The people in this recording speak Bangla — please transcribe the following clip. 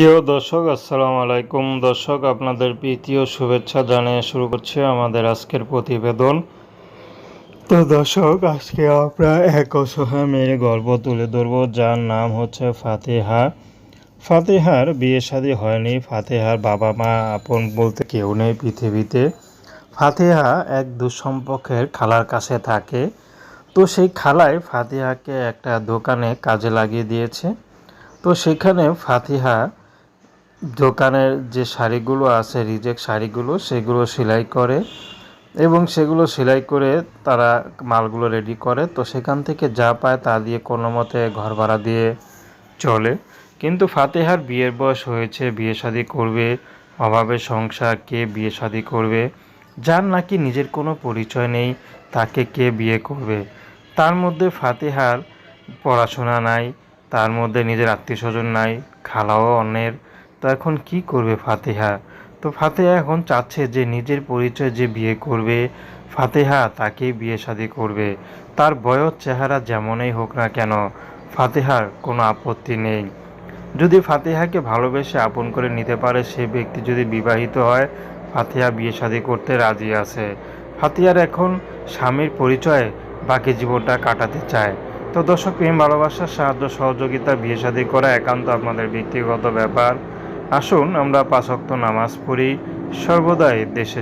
প্রিয় দর্শক, আসসালামু আলাইকুম। দর্শক, আপনাদের প্রীতি ও শুভেচ্ছা জানিয়ে শুরু করছে আমাদের আজকের প্রতিবেদন। তো দর্শক, আজকে আমরা এক অসহায় মেয়ের গল্প তুলে ধরবো, যার নাম হচ্ছে ফাতেহা। ফাতেহার বিয়ে শাদী হয়নি। ফাতেহার বাবা মা আপন বলতে কেউ নেই পৃথিবীতে। ফাতেহা এক দুঃসম্পর্কের খালার কাছে থাকে। তো সেই খালায় ফাতিহাকে একটা দোকানে কাজে লাগিয়ে দিয়েছে। তো সেখানে ফাতিহা দোকানের যে শাড়িগুলো আছে রিজেক্ট শাড়িগুলো, সেগুলো সেলাই করে এবং সেগুলো সেলাই করে তারা মালগুলো রেডি করে। তো সেখান থেকে যা পায় তা দিয়ে কোনো মতে ঘর ভাড়া দিয়ে চলে। কিন্তু ফাতেহার বিয়ের বয়স হয়েছে, বিয়ে শাদি করবে, অভাবে সংসার, কে বিয়ে শাদি করবে, যার নাকি নিজের কোনো পরিচয় নেই, তাকে কে বিয়ে করবে? তার মধ্যে ফাতেহার পড়াশোনা নাই, তার মধ্যে নিজের আত্মীয় স্বজন নাই, খালাও অন্যের তো এখন কি করবে ফাতেহা? তো ফাতেহা এখন চাচ্ছে যে নিজের পরিচয় যে বিয়ে করবে, ফাতেহা তাকেই বিয়ে শাদি করবে। তার বয়স, চেহারা যেমনই হোক না কেন, ফাতেহার কোনো আপত্তি নেই। যদি ফাতেহাকে ভালোবেসে আপন করে নিতে পারে, সে ব্যক্তি যদি বিবাহিত হয়, ফাতেহা বিয়ে শাদি করতে রাজি আছে। ফাতেহার এখন স্বামীর পরিচয়ে বাকি জীবনটা কাটাতে চায়। তো দর্শক, প্রেম ভালোবাসার সাহায্য, সহযোগিতা, বিয়ে শাদী করা একান্ত আপনাদের ব্যক্তিগত ব্যাপার। আসুন আমরা পাঁচ পাঁচক্ত নামাজ পড়ি সর্বদাই দেশের